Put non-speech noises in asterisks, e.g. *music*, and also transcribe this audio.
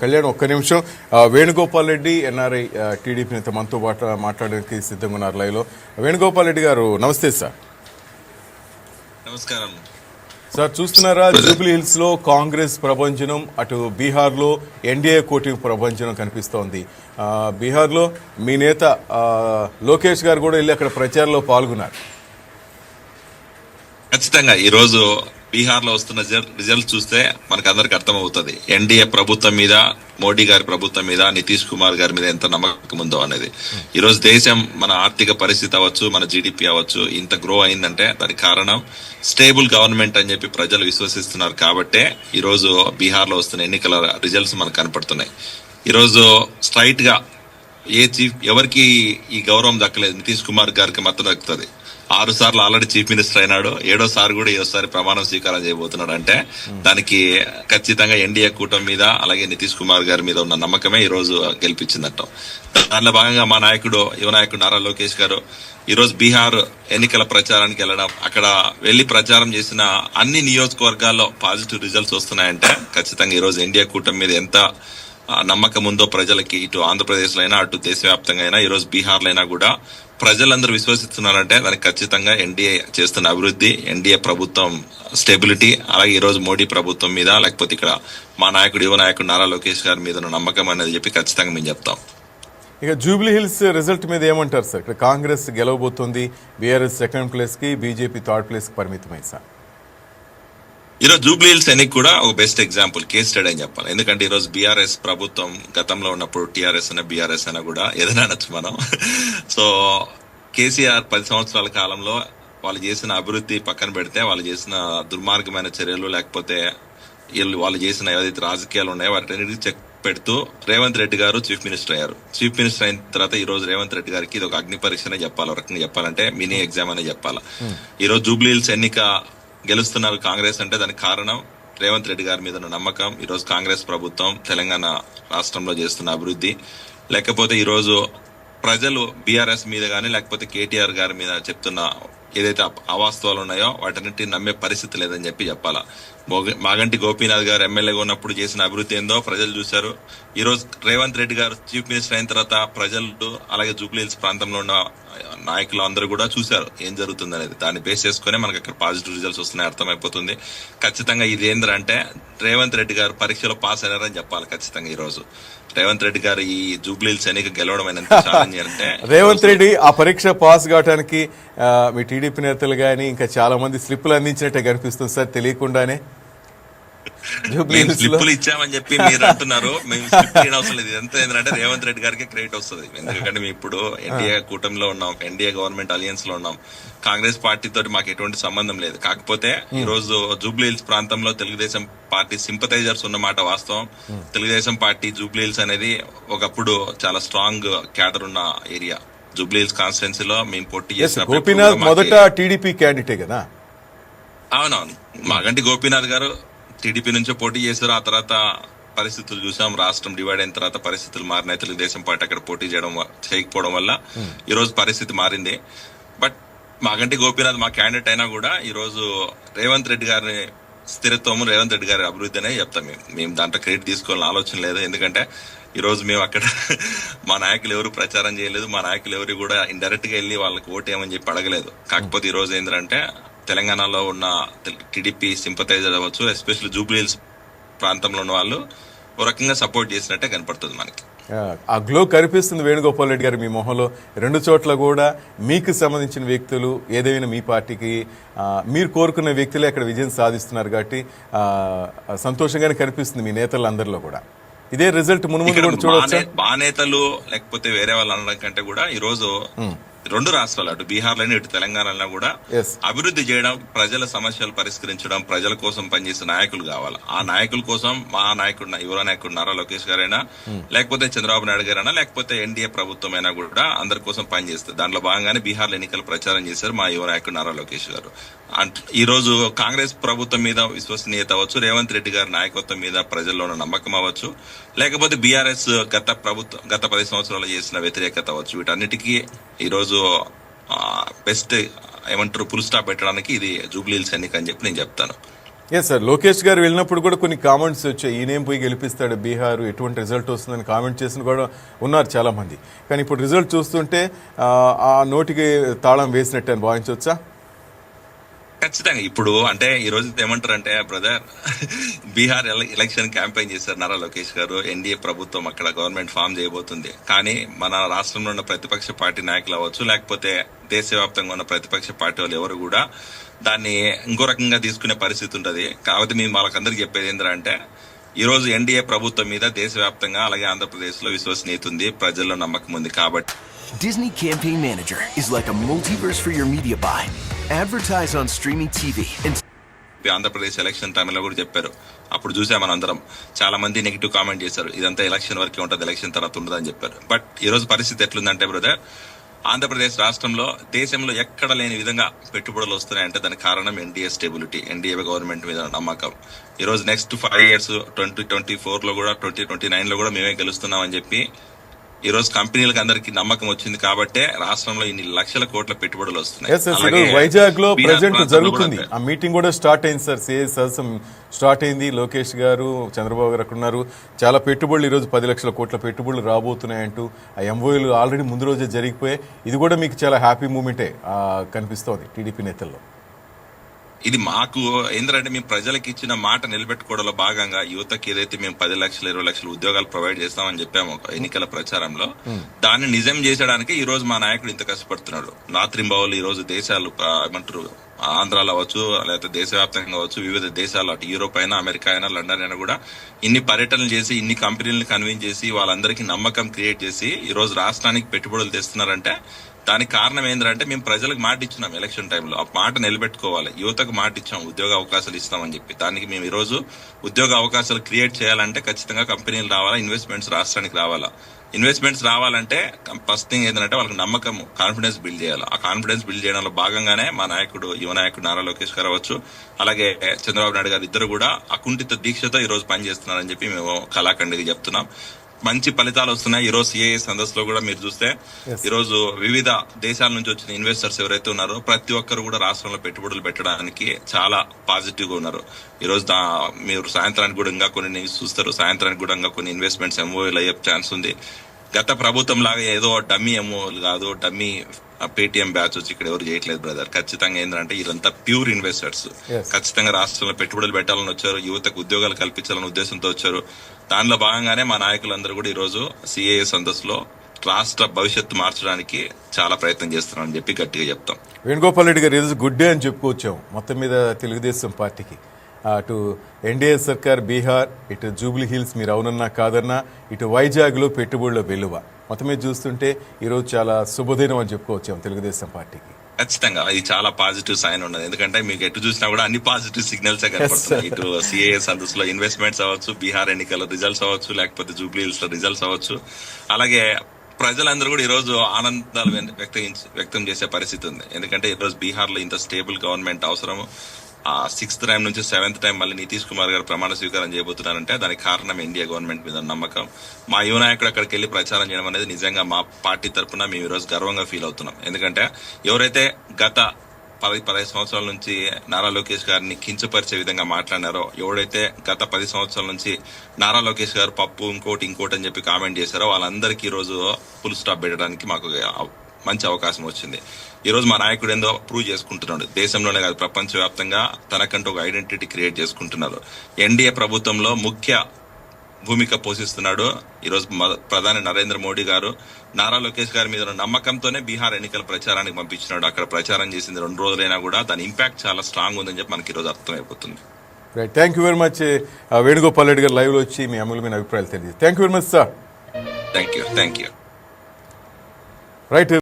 కళ్యాణ్ ఒక్క నిమిషం. Venugopal Reddy NRI TDP నేత మనతో పాటు మాట్లాడడానికి సిద్ధంగా ఉన్నారు లైవ్లో. వేణుగోపాల్ రెడ్డి గారు నమస్తే సార్. నమస్కారం. సార్ చూస్తున్నారా జూబ్లీ హిల్స్లో కాంగ్రెస్ ప్రభంజనం అటు బీహార్లో ఎన్డీఏ కూటమి ప్రభంజనం కనిపిస్తోంది. బీహార్లో మీ నేత లోకేష్ గారు కూడా వెళ్ళి అక్కడ ప్రచారంలో పాల్గొన్నారు. ఖచ్చితంగా ఈ రోజు బీహార్లో వస్తున్న రిజల్ట్ చూస్తే మనకు అందరికి అర్థమవుతుంది. ఎన్డీఏ ప్రభుత్వం మీద మోడీ గారి ప్రభుత్వం మీద నితీష్ కుమార్ గారి మీద ఎంత నమ్మకం ఉందో అనేది. ఈ రోజు దేశం మన ఆర్థిక పరిస్థితి అవ్వచ్చు మన జీడిపి అవ్వచ్చు ఇంత గ్రో అయిందంటే దానికి కారణం స్టేబుల్ గవర్నమెంట్ అని చెప్పి ప్రజలు విశ్వసిస్తున్నారు కాబట్టే ఈ రోజు బీహార్లో వస్తున్న ఎన్నికల రిజల్ట్స్ మనకు కనపడుతున్నాయి. ఈ రోజు స్ట్రైట్గా ఏ చీఫ్ ఎవరికి ఈ గౌరవం దక్కలేదు. నితీష్ కుమార్ గారికి మద్దతు దక్కుతుంది. ఆరు సార్లు ఆల్రెడీ చీఫ్ మినిస్టర్ అయినాడు. ఏడోసారి కూడా ఏడోసారి ప్రమాణం స్వీకారం చేయబోతున్నాడు అంటే దానికి ఖచ్చితంగా ఎన్డీఏ కూటమి మీద అలాగే నితీష్ కుమార్ గారి మీద ఉన్న నమ్మకమే ఈ రోజు గెలిపించిందట. దానిలో భాగంగా మా నాయకుడు యువ నాయకుడు నారా లోకేష్ గారు ఈ రోజు బీహార్ ఎన్నికల ప్రచారానికి వెళ్ళడం అక్కడ వెళ్ళి ప్రచారం చేసిన అన్ని నియోజకవర్గాల్లో పాజిటివ్ రిజల్ట్స్ వస్తున్నాయంటే ఖచ్చితంగా ఈ రోజు ఎన్డీఏ కూటమి మీద ఎంత నమ్మకం ఉందో ప్రజలకి ఇటు ఆంధ్రప్రదేశ్లో అయినా అటు దేశవ్యాప్తంగా అయినా ఈరోజు బీహార్లో అయినా కూడా ప్రజలందరూ విశ్వసిస్తున్నారంటే దానికి ఖచ్చితంగా ఎన్డీఏ చేస్తున్న అభివృద్ధి ఎన్డీఏ ప్రభుత్వం స్టెబిలిటీ అలాగే ఈరోజు మోడీ ప్రభుత్వం మీద లేకపోతే ఇక్కడ మా నాయకుడు యువ నాయకుడు నారా లోకేష్ గారి మీద ఉన్న నమ్మకం అనేది చెప్పి ఖచ్చితంగా మేము చెప్తాం. ఇక జూబ్లీ హిల్స్ రిజల్ట్ మీద ఏమంటారు సార్? ఇక్కడ కాంగ్రెస్ గెలవబోతోంది బీఆర్ఎస్ సెకండ్ ప్లేస్కి బీజేపీ థర్డ్ ప్లేస్కి పరిమితమై సార్. ఈరోజు జూబ్లీ హిల్స్ ఎన్నిక కూడా ఒక బెస్ట్ ఎగ్జాంపుల్ కేస్ స్టడీ అని చెప్పాలి. ఎందుకంటే ఈ రోజు బీఆర్ఎస్ ప్రభుత్వం గతంలో ఉన్నప్పుడు టీఆర్ఎస్ అయినా బీఆర్ఎస్ అయినా కూడా ఏదైనా అనొచ్చు మనం. సో కేసీఆర్ పది సంవత్సరాల కాలంలో వాళ్ళు చేసిన అభివృద్ధి పక్కన పెడితే వాళ్ళు చేసిన దుర్మార్గమైన చర్యలు లేకపోతే వీళ్ళు వాళ్ళు చేసిన ఏదైతే రాజకీయాలు ఉన్నాయో వాటిని చెక్ పెడుతూ రేవంత్ రెడ్డి గారు చీఫ్ మినిస్టర్ అయ్యారు. చీఫ్ మినిస్టర్ అయిన తర్వాత ఈ రోజు రేవంత్ రెడ్డి గారికి ఇది ఒక అగ్ని పరీక్షనే చెప్పాలి. ఒక రకంగా చెప్పాలంటే మినీ ఎగ్జామ్ అనే చెప్పాలి. ఈ రోజు జూబ్లీ హిల్స్ ఎన్నిక గెలుస్తున్నారు కాంగ్రెస్ అంటే దానికి కారణం రేవంత్ రెడ్డి గారి మీద ఉన్న నమ్మకం. ఈరోజు కాంగ్రెస్ ప్రభుత్వం తెలంగాణ రాష్ట్రంలో చేస్తున్న అభివృద్ధి. లేకపోతే ఈరోజు ప్రజలు బీఆర్ఎస్ మీద కానీ లేకపోతే కేటీఆర్ గారి మీద చెప్తున్న ఏదైతే అవాస్తవాలు ఉన్నాయో వాటన్నిటి నమ్మే పరిస్థితి లేదని చెప్పి చెప్పాలా. మోగ- మాగంటి గోపీనాథ్ గారు ఎమ్మెల్యేగా ఉన్నప్పుడు చేసిన అభివృద్ధి ఏందో ప్రజలు చూశారు. ఈ రోజు రేవంత్ రెడ్డి గారు చీఫ్ మినిస్టర్ అయిన తర్వాత ప్రజలు అలాగే జూబ్లీ హిల్స్ ప్రాంతంలో ఉన్న నాయకులు అందరూ కూడా చూశారు ఏం జరుగుతుంది అనేది దాన్ని బేస్ చేసుకునే మనకి అక్కడ పాజిటివ్ రిజల్ట్స్ వస్తున్నాయి అర్థమైపోతుంది. ఖచ్చితంగా ఇది ఏంటంటే రేవంత్ రెడ్డి గారు పరీక్షలో పాస్ అయినారని చెప్పాలి ఖచ్చితంగా ఈ రోజు. రేవంత్ రెడ్డి గారు ఈ జూబ్లీ హిల్స్ ఎన్నిక గెలవడం ఛాలెంజ్ *laughs* అంటే రేవంత్ రెడ్డి ఆ పరీక్ష పాస్ కావడానికి మీ టీడీపీ నేతలు కానీ ఇంకా చాలా మంది స్లిప్పులు అందించినట్టే కనిపిస్తుంది సార్ తెలియకుండానే. స్లిప్పులు ఇచ్చామని చెప్పి మీరు అంటున్నారు. మేము స్లిప్ ఇవ్వడం అవసరం లేదు. ఇదంతా ఏంటంటే రేవంత్ రెడ్డి గారికి క్రెడిట్ వస్తుంది. ఎందుకంటే మేము ఇప్పుడు ఎన్డీఏ కూటమిలో ఉన్నాం ఎన్డీఏ గవర్నమెంట్ అలయన్స్లో ఉన్నాం. కాంగ్రెస్ పార్టీ తోటి మాకు ఎటువంటి సంబంధం లేదు. కాకపోతే ఈ రోజు జూబ్లీ హిల్స్ ప్రాంతంలో తెలుగుదేశం పార్టీ సింపథైజర్స్ ఉన్నమాట వాస్తవం. తెలుగుదేశం పార్టీ జూబ్లీ హిల్స్ అనేది ఒకప్పుడు చాలా స్ట్రాంగ్ క్యాడర్ ఉన్న ఏరియా. జూబ్లీ హిల్స్ కాన్స్టిట్యున్సీలో మేము పోటీ చేసినప్పుడు గోపీనాథ్ మొదట టీడీపీ క్యాండిడేటే కదా? అవునవును. మాగంటి గోపీనాథ్ గారు టీడీపీ నుంచే పోటీ చేశారు. ఆ తర్వాత పరిస్థితులు చూసాం. రాష్ట్రం డివైడ్ అయిన తర్వాత పరిస్థితులు మారినాయి. తెలుగుదేశం పార్టీ అక్కడ పోటీ చేయడం చేయకపోవడం వల్ల ఈ రోజు పరిస్థితి మారింది. బట్ మాగంటి గోపీనాథ్ మా క్యాండిడేట్ అయినా కూడా ఈ రోజు రేవంత్ రెడ్డి గారిని స్థిరత్వము రేవంత్ రెడ్డి గారి అభివృద్ధి అనే చెప్తాం మేము. మేము దాంట్లో క్రెడిట్ తీసుకోవాలని ఆలోచన లేదు. ఎందుకంటే ఈరోజు మేము అక్కడ *laughs* మా నాయకులు ఎవరు ప్రచారం చేయలేదు మా నాయకులు ఎవరు కూడా ఇండైరెక్ట్గా వెళ్ళి వాళ్ళకి ఓటేయమని చెప్పి అడగలేదు. కాకపోతే ఈ రోజు ఏంటంటే తెలంగాణలో ఉన్న టీడీపీ సింపథైజర్ అవ్వచ్చు ఎస్పెషల్లీ జూబ్లీహిల్స్ ప్రాంతంలో ఉన్న వాళ్ళు ఒక రకంగా సపోర్ట్ చేసినట్టే కనపడుతుంది మనకి. ఆ, గ్లో కనిపిస్తుంది వేణుగోపాల్ రెడ్డి గారు మీ మొహంలో. రెండు చోట్ల కూడా మీకు సంబంధించిన వ్యక్తులు ఏదైనా మీ పార్టీకి మీరు కోరుకున్న వ్యక్తులే అక్కడ విజయం సాధిస్తున్నారు కాబట్టి సంతోషంగానే కనిపిస్తుంది మీ నేతలందరిలో కూడా. ఇదే రిజల్ట్ మునుముందు కూడా చూడొచ్చా? మా నే- మా నేతలు లేకపోతే వేరే వాళ్ళు అనడం కంటే కూడా ఈ రోజు రెండు రాష్ట్రాలు అటు బీహార్లోనే ఇటు తెలంగాణలో కూడా. అభివృద్ధి చేయడం ప్రజల సమస్యలు పరిష్కరించడం ప్రజల కోసం పనిచేసే నాయకులు కావాలి. ఆ నాయకుల కోసం మా నాయకుడు యువ నాయకుడు నారా లోకేష్ గారైనా లేకపోతే చంద్రబాబు నాయుడు గారైనా లేకపోతే ఎన్డీఏ ప్రభుత్వం అయినా కూడా అందరి కోసం పనిచేస్తుంది దాంట్లో భాగంగానే బీహార్ ఎన్నికలు ప్రచారం చేశారు మా యువ నాయకుడు నారా లోకేష్ గారు. ఈ రోజు కాంగ్రెస్ ప్రభుత్వం మీద విశ్వసనీయత అవ్వచ్చు రేవంత్ రెడ్డి గారి నాయకత్వం మీద ప్రజల్లో ఉన్న నమ్మకం అవ్వచ్చు లేకపోతే బీఆర్ఎస్ గత ప్రభుత్వం గత పది సంవత్సరాలు చేసిన వ్యతిరేకత అవ్వచ్చు. వీటన్నిటికీ ఈ రోజు బెస్ట్ ఏమంటారు ఫుల్ స్టాప్ పెట్టడానికి ఇది జూబ్లీల్స్ ఎన్నిక అని చెప్పి నేను చెప్తాను. ఎస్ సార్ లోకేష్ గారు వెళ్ళినప్పుడు కూడా కొన్ని కామెంట్స్ వచ్చాయి. ఈయనేం పోయి గెలిపిస్తాడు బీహార్? ఎటువంటి రిజల్ట్ వస్తుందని కామెంట్ చేసిన కూడా ఉన్నారు చాలామంది. కానీ ఇప్పుడు రిజల్ట్ చూస్తుంటే ఆ, ఆ నోటికి తాళం వేసినట్టు అని భావించవచ్చా? ఖచ్చితంగా. ఇప్పుడు అంటే ఈ రోజు ఏమంటారంటే బ్రదర్ బీహార్ ఎల- ఎలక్షన్ క్యాంపెయిన్ చేశారు నారా లోకేష్ గారు. ఎన్డీఏ ప్రభుత్వం అక్కడ గవర్నమెంట్ ఫామ్ చేయబోతుంది. కానీ మన రాష్ట్రంలో ఉన్న ప్రతిపక్ష పార్టీ నాయకులు అవ్వచ్చు లేకపోతే దేశవ్యాప్తంగా ఉన్న ప్రతిపక్ష పార్టీ వాళ్ళు ఎవరు కూడా దాన్ని ఇంకో రకంగా తీసుకునే పరిస్థితి ఉంటది. కాబట్టి మేము వాళ్ళకందరికీ చెప్పేది ఏంటంటే ఈ రోజు ఎన్డీఏ ప్రభుత్వం మీద దేశవ్యాప్తంగా అలాగే ఆంధ్రప్రదేశ్లో విశ్వసనీయత ఉంది ప్రజల్లో నమ్మకం ఉంది కాబట్టి. Disney Campaign Manager is like a multiverse for your media buy. Advertise on streaming TV and Andhra Pradesh election టైంలో కూడా చెప్పారు. అప్పుడు చూసాం మనం అందరం చాలా మంది నెగిటివ్ కామెంట్ చేశారు. ఇదంతా ఎలక్షన్ వరకే ఉంటుంది ఎలక్షన్ తర్వాత ఉండదని చెప్పారు. బట్ ఈ రోజు పరిస్థితి ఎట్లుందంటే బ్రదర్ ఆంధ్రప్రదేశ్ రాష్ట్రంలో దేశంలో ఎక్కడ లేని విధంగా పెట్టుబడులు వస్తున్నాయంటే దానికి కారణం ఎన్డీఏ స్టెబిలిటీ. ఎన్డీఏ గవర్నమెంట్ మీద నమ్మకం. ఈ రోజు next five years twenty twenty ఫోర్లో కూడా ట్వంటీ ట్వంటీ నైన్లో కూడా మేమే గెలుస్తున్నామని చెప్పి ఈ రోజు కంపెనీలకు అందరికి నమ్మకం వచ్చింది కాబట్టే రాష్ట్రంలో ఇన్ని లక్షల కోట్ల పెట్టుబడులు వస్తున్నాయి. వైజాగ్లో కూడా జరుగుతుంది. ఆ మీటింగ్ కూడా స్టార్ట్ అయింది సార్. సిఎస్ సదస్సు స్టార్ట్ అయింది. లోకేష్ గారు చంద్రబాబు గారు అక్కడ ఉన్నారు. చాలా పెట్టుబడులు ఈరోజు పది లక్షల కోట్ల పెట్టుబడులు రాబోతున్నాయంటూ ఆ ఎంఓఏలు ఆల్రెడీ ముందు రోజే జరిగిపోయాయి. ఇది కూడా మీకు చాలా హ్యాపీ మూమెంటే కనిపిస్తోంది టీడీపీ నేతల్లో. ఇది మాకు ఏంటంటే మేము ప్రజలకు ఇచ్చిన మాట నిలబెట్టుకోవడంలో భాగంగా యువతకి ఏదైతే మేము పది లక్షలు ఇరవై లక్షల ఉద్యోగాలు ప్రొవైడ్ చేస్తామని చెప్పాము ఒక ఎన్నికల ప్రచారంలో దాన్ని నిజం చేసడానికి ఈ రోజు మా నాయకుడు ఇంత కష్టపడుతున్నాడు. రాత్రింబావులు ఈ రోజు దేశాలు ఏమంటారు ఆంధ్రాలో అవ్వచ్చు లేకపోతే దేశవ్యాప్తంగా అవ్వచ్చు వివిధ దేశాలు అటు యూరోప్ అయినా అమెరికా అయినా లండన్ అయినా కూడా ఇన్ని పర్యటనలు చేసి ఇన్ని కంపెనీలను కన్విన్స్ చేసి వాళ్ళందరికీ నమ్మకం క్రియేట్ చేసి ఈ రోజు రాష్ట్రానికి పెట్టుబడులు తెస్తున్నారంటే దానికి కారణం ఏంటంటే మేము ప్రజలకు మాట ఇచ్చినాం ఎలక్షన్ టైంలో. ఆ మాట నిలబెట్టుకోవాలి. యువతకు మాట ఇచ్చాం ఉద్యోగ అవకాశాలు ఇస్తామని చెప్పి. దానికి మేము ఈ రోజు ఉద్యోగ అవకాశాలు క్రియేట్ చేయాలంటే ఖచ్చితంగా కంపెనీలు రావాలా ఇన్వెస్ట్మెంట్స్ రాష్ట్రానికి రావాలా. ఇన్వెస్ట్మెంట్స్ రావాలంటే ఫస్ట్ థింగ్ ఏంటంటే వాళ్ళకి నమ్మకం కాన్ఫిడెన్స్ బిల్డ్ చేయాలి. ఆ కాన్ఫిడెన్స్ బిల్డ్ చేయడంలో భాగంగానే మా నాయకుడు యువ నాయకుడు నారా లోకేష్ గారు అవ్వచ్చు అలాగే చంద్రబాబు నాయుడు గారు ఇద్దరు కూడా అకుంఠిత దీక్షతో ఈ రోజు పనిచేస్తున్నారని చెప్పి మేము కళాఖండికి చెప్తున్నాం. మంచి ఫలితాలు వస్తున్నాయి. ఈ రోజు సిఐఏ సదస్సులో కూడా మీరు చూస్తే. ఈ రోజు వివిధ దేశాల నుంచి వచ్చిన ఇన్వెస్టర్స్ ఎవరైతే ఉన్నారో ప్రతి ఒక్కరు కూడా రాష్ట్రంలో పెట్టుబడులు పెట్టడానికి చాలా పాజిటివ్గా ఉన్నారు. ఈ రోజు మీరు సాయంత్రానికి కూడా ఇంకా కొన్ని న్యూస్ చూస్తారు. సాయంత్రానికి కూడా ఇంకా కొన్ని ఇన్వెస్ట్మెంట్స్ ఎంఓఎల్ అయ్యే ఛాన్స్ ఉంది. గత ప్రభుత్వం లాగా ఏదో డమ్మీ ఎంఓఎల్ కాదు డమ్మీ పేటిఎం బ్యాచ్ వచ్చి ఇక్కడ ఎవరు చేయట్లేదు బ్రదర్ ఖచ్చితంగా ఏంటంటే వీళ్ళంతా ప్యూర్ ఇన్వెస్టర్స్. ఖచ్చితంగా రాష్ట్రంలో పెట్టుబడులు పెట్టాలని వచ్చారు యువతకు ఉద్యోగాలు కల్పించాలనే ఉద్దేశంతో వచ్చారు. దానిలో భాగంగానే మా నాయకులందరూ కూడా ఈ రోజు సిఏఏ సదస్సులో రాష్ట్ర భవిష్యత్తు మార్చడానికి చాలా ప్రయత్నం చేస్తున్నారని చెప్పి గట్టిగా చెప్తాం. వేణుగోపాల్ రెడ్డి గారు ఈరోజు గుడ్ డే అని చెప్పుకోవచ్చాం మొత్తం మీద తెలుగుదేశం పార్టీకి. అటు ఎన్డీఏ సర్కార్ బీహార్ ఇటు జూబ్లీ హిల్స్ మీరు అవునన్నా కాదన్నా ఇటు వైజాగ్లో పెట్టుబడుల వెలువ మొత్తం మీద చూస్తుంటే ఈరోజు చాలా శుభదినం అని చెప్పుకోవచ్చాం తెలుగుదేశం పార్టీకి. ఖచ్చితంగా. ఇది చాలా పాజిటివ్ సైన్ ఉన్నది. ఎందుకంటే మీకు ఎటు చూసినా కూడా అన్ని పాజిటివ్ సిగ్నల్స్ కనపడుతున్నాయి. ఇటు సిఏఏ సదస్సులో ఇన్వెస్ట్మెంట్స్ అవ్వచ్చు బీహార్ ఎన్నికల రిజల్ట్స్ అవ్వచ్చు లేకపోతే జూబ్లీ హిల్స్లో రిజల్ట్స్ అవ్వచ్చు. అలాగే ప్రజలందరూ కూడా ఈ రోజు ఆనందాలు వ్యక్త- వ్యక్తం చేసే పరిస్థితి ఉంది. ఎందుకంటే ఈ రోజు బీహార్లో ఇంత స్టేబుల్ గవర్నమెంట్ అవసరము. ఆ సిక్స్త్ టైం నుంచి సెవెంత్ టైం మళ్ళీ నితీష్ కుమార్ గారు ప్రమాణ స్వీకారం చేయబోతున్నారంటే దానికి కారణం ఇండియా గవర్నమెంట్ మీద నమ్మకం. మా యువ నాయకుడు అక్కడికి వెళ్ళి ప్రచారం చేయడం అనేది నిజంగా మా పార్టీ తరపున మేము ఈరోజు రోజు గర్వంగా ఫీల్ అవుతున్నాం. ఎందుకంటే ఎవరైతే గత పది పదహైదు సంవత్సరాల నుంచి నారా లోకేష్ గారిని కించపరిచే విధంగా మాట్లాడినారో ఎవడైతే గత పది సంవత్సరాల నుంచి నారా లోకేష్ గారు పప్పు ఇంకోటి ఇంకోటి అని చెప్పి కామెంట్ చేశారో వాళ్ళందరికీ ఈరోజు రోజు ఫుల్ స్టాప్ పెట్టడానికి మాకు మంచి అవకాశం వచ్చింది. ఈ రోజు మా నాయకుడు ఏందో ప్రూవ్ చేసుకుంటున్నాడు. దేశంలోనే కాదు ప్రపంచ వ్యాప్తంగా తనకంటూ ఒక ఐడెంటిటీ క్రియేట్ చేసుకుంటున్నారు. ఎన్డీఏ ప్రభుత్వంలో ముఖ్య భూమిక పోషిస్తున్నాడు ఈరోజు ప్రధాని నరేంద్ర మోడీ గారు. నారా లోకేష్ గారి మీద నమ్మకంతోనే బీహార్ ఎన్నికల ప్రచారానికి పంపించినాడు. అక్కడ ప్రచారం చేసింది రెండు రోజులైనా కూడా దాని ఇంపాక్ట్ చాలా స్ట్రాంగ్ ఉందని చెప్పి మనకి ఈరోజు అర్థమైపోతుంది. Right thank you very much Venugopal Reddy గారు లైవ్లో వచ్చి మీ అమూల్యమైన అభిప్రాయాలు తెలియదు thank you very much sir thank you thank you right